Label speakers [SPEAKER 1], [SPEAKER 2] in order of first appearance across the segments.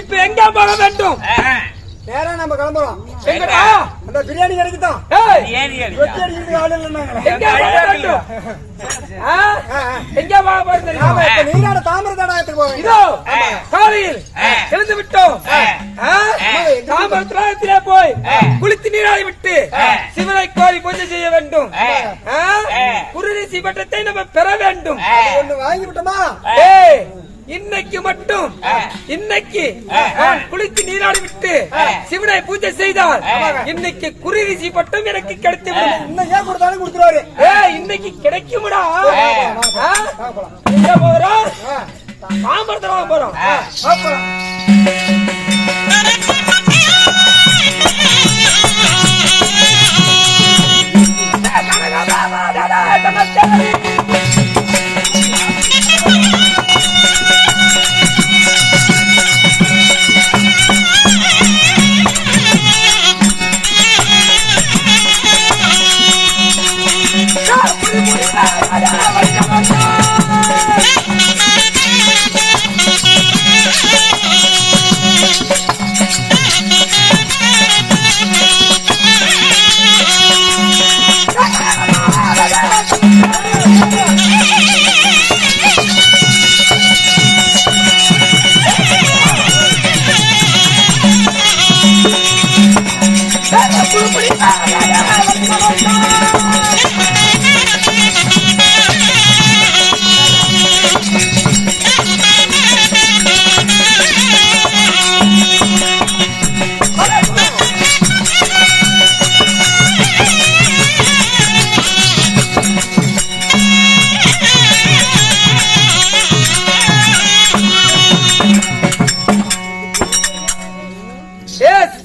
[SPEAKER 1] இப்ப எங்க போக வேண்டும்?
[SPEAKER 2] நேரா நம்ம கிளம்புறோம்.
[SPEAKER 1] எங்கடா
[SPEAKER 2] அந்த பிரியாணி கிடைக்குதான்
[SPEAKER 1] ஏய்,
[SPEAKER 2] வெட்டி அடிக்கிறதுக்கு ஆள் இல்லைன்னாங்க.
[SPEAKER 1] எங்க போக வேண்டும்? எங்க போக போறது தெரியுமா?
[SPEAKER 2] நாம இப்ப நீராட தாமிர தடாயத்துக்கு போவோம்
[SPEAKER 1] இதோ காலையில் எழுந்து விட்டோம். ஆ? தாமிரத்திலே போய் குளித்து நீராடி விட்டு சிவனை கோரி பூஜை செய்ய வேண்டும். ஆ? குருரிசி பட்டத்தை நம்ம பெற வேண்டும்.
[SPEAKER 2] ஒண்ணு வாங்கி விட்டோமா?
[SPEAKER 1] ஏய், இன்னைக்கு மட்டும் இன்னைக்கு நான் குளித்து நீராடி விட்டு சிவனை பூஜை செய்தால் இன்னைக்கு குருரிசி பட்டம் எனக்கு கிடைத்து
[SPEAKER 2] ஏன் கொடுத்தாலும் கொடுத்துருவாரு
[SPEAKER 1] இன்னைக்கு கிடைக்கும்டா ஆ? எங்க போறோம்
[SPEAKER 2] அப்ப
[SPEAKER 1] ஏ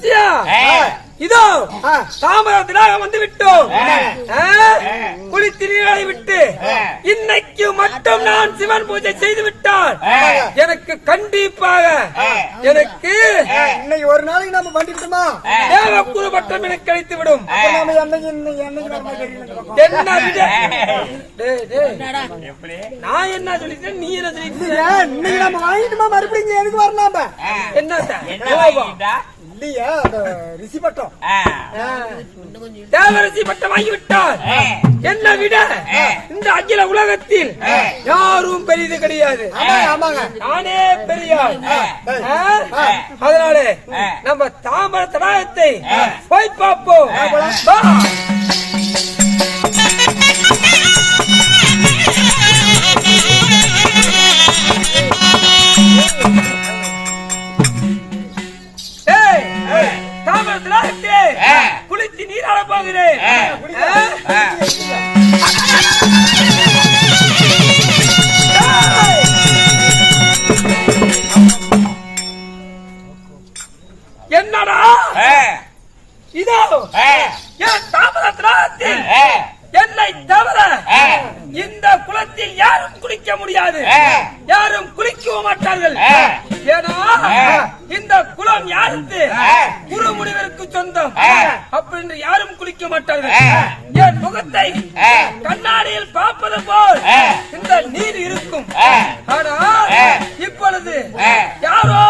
[SPEAKER 1] சித்தியா இதோ
[SPEAKER 2] ஆ.
[SPEAKER 1] தாமரத்தினாக வந்து விட்டோம்? குளித்து நீராடி விட்டு இன்னைக்கு மட்டும் நான் சிவன் பூஜை செய்து விட்டால் எனக்கு கண்டிப்பாக எனக்கு
[SPEAKER 2] இன்னைக்கு ஒரு நாளைக்கு நம்ம பண்ணிக்கிட்டோமா
[SPEAKER 1] தேவ குரு பட்டம் எனக்கு கிடைத்து விடும். நான் என்ன சொல்லிட்டேன் நீ என்ன சொல்லிட்ட
[SPEAKER 2] ஏன் இன்னைக்கு நம்ம வாங்கிட்டுமா மறுபடியும் எதுக்கு வரலாம்?
[SPEAKER 1] என்ன
[SPEAKER 2] இல்லையா? அந்த ரிசி பட்டம்.
[SPEAKER 1] தேவரசி பட்டம் வாங்கிவிட்டால் என்ன விட இந்த அகில உலகத்தில் யாரும் பெரியது கிடையாது. நானே பெரியாள் ஆ? அதனால நம்ம தாமர தடாகத்தை போய் பார்ப்போம். குளத்தில் யாரும் குளிக்க முடியாது. யாரும் குளிக்கவும் மாட்டார்கள். ஏன்னா இந்த குளம் யாருக்கு? குரு முனிவருக்கு சொந்தம். அப்படின்னு யாரும் குளிக்க மாட்டார்கள். என் முகத்தை கண்ணாடியில் பார்ப்பது போல் இந்த நீர் இருக்கும். ஆனால் இப்பொழுது யாரோ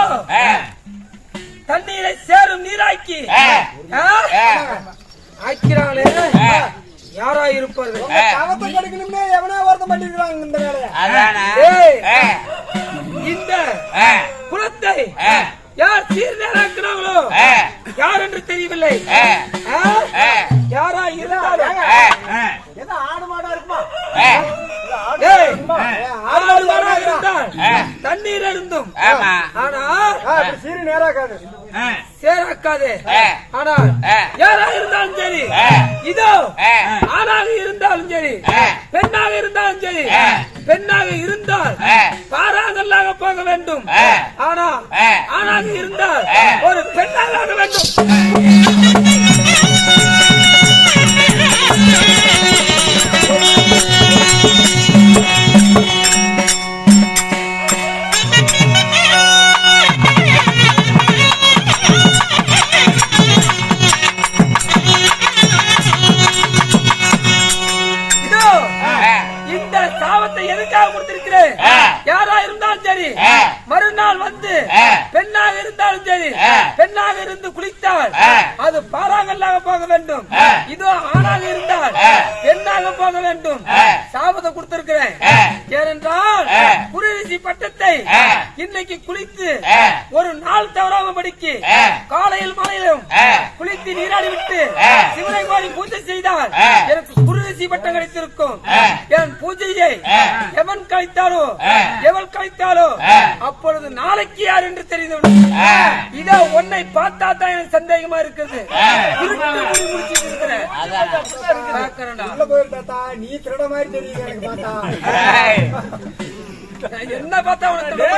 [SPEAKER 1] தண்ணீரை சேரும் நீராக்கி? ஆக்கிறாங்களே யாரா இருப்பார்கள்?
[SPEAKER 2] பண்ணிருக்காங்க இந்த வேலையை.
[SPEAKER 1] இந்த குலத்தை யார் சீர்நேராக்கிறாங்களோ யார் என்று தெரியவில்லை? யாரா இருந்தாலும்.
[SPEAKER 2] ஏதோ ஆடு மாடா இருக்குமா? இருந்தா
[SPEAKER 1] தண்ணீர் இருந்தும் ஆனா
[SPEAKER 2] சீரு நேராக்காது.
[SPEAKER 1] சேராக்காது. ஆனால் யாரா இருந்தாலும் சரி. இதோ ஆணாக இருந்தாலும் சரி. பெண்ணாக இருந்தாலும் சரி. பெண்ணாக இருந்தால் பாராங்கல்லாக போக வேண்டும். ஆனா ஆணாக இருந்தால் ஒரு பெண்ணாக வேண்டும். வந்து பெண்ணாக இருந்தாலும் சரி பெண்ணாக இருந்து குளித்தால் அது பாறாங்கல்லாக போக வேண்டும். இதோ ஆணாக இருந்தால் பெண்ணாக போக வேண்டும். சாபத்தை கொடுத்திருக்கிறேன். ஏனென்றால் குருரிசி பட்டத்தை இன்னைக்கு குளித்து ஒரு நாள் தவறாம படிக்கு காலையில் மாலையிலும் குளித்து நீராடி விட்டு சிவனை கோரி பூஜை செய்தால் பட்டம் கிடைத்திருக்கும். என் பூஜையை எவன் கழித்தாலோ எவள் கழித்தாலோ அப்பொழுது நாளைக்கு யார் என்று தெரிந்துவிடும். இதோ உன்னை பார்த்தா தான் எனக்கு சந்தேகமா இருக்குது.
[SPEAKER 2] நீ திருட மாதிரி தெரியுது எனக்கு பார்த்தா.
[SPEAKER 1] என்ன பார்த்தா உனக்கு திருட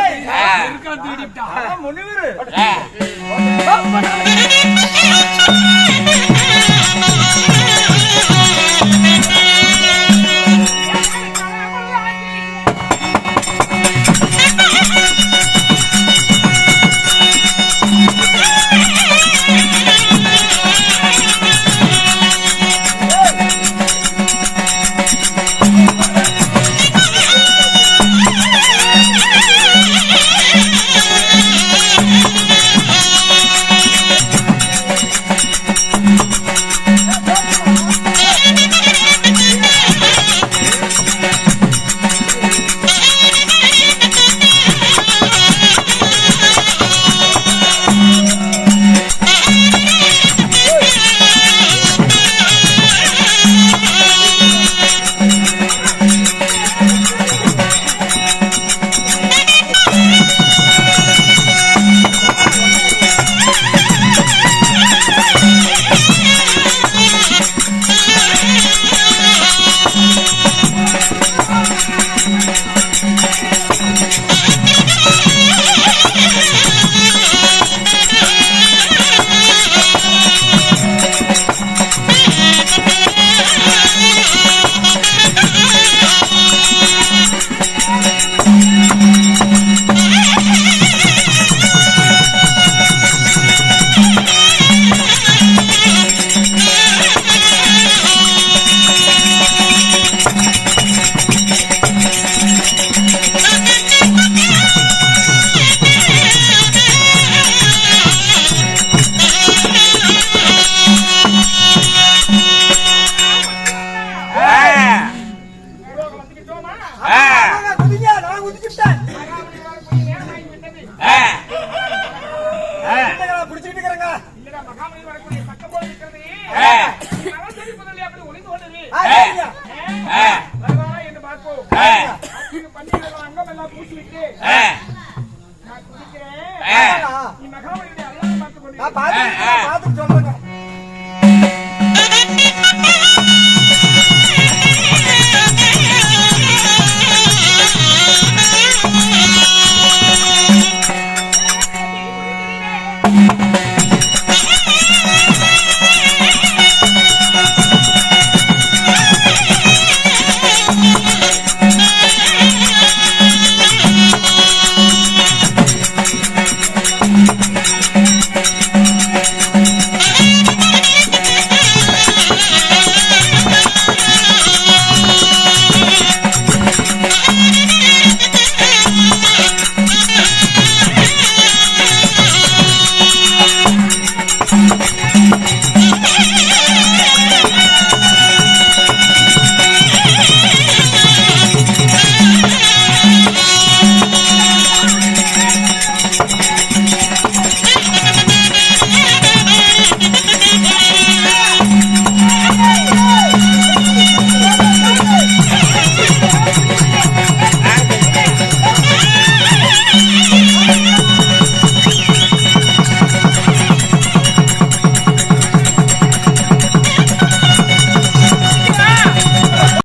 [SPEAKER 2] ஆமாண்ணா. நான் பார்த்துட்டு நான் பார்த்துட்டு சொல்றேங்க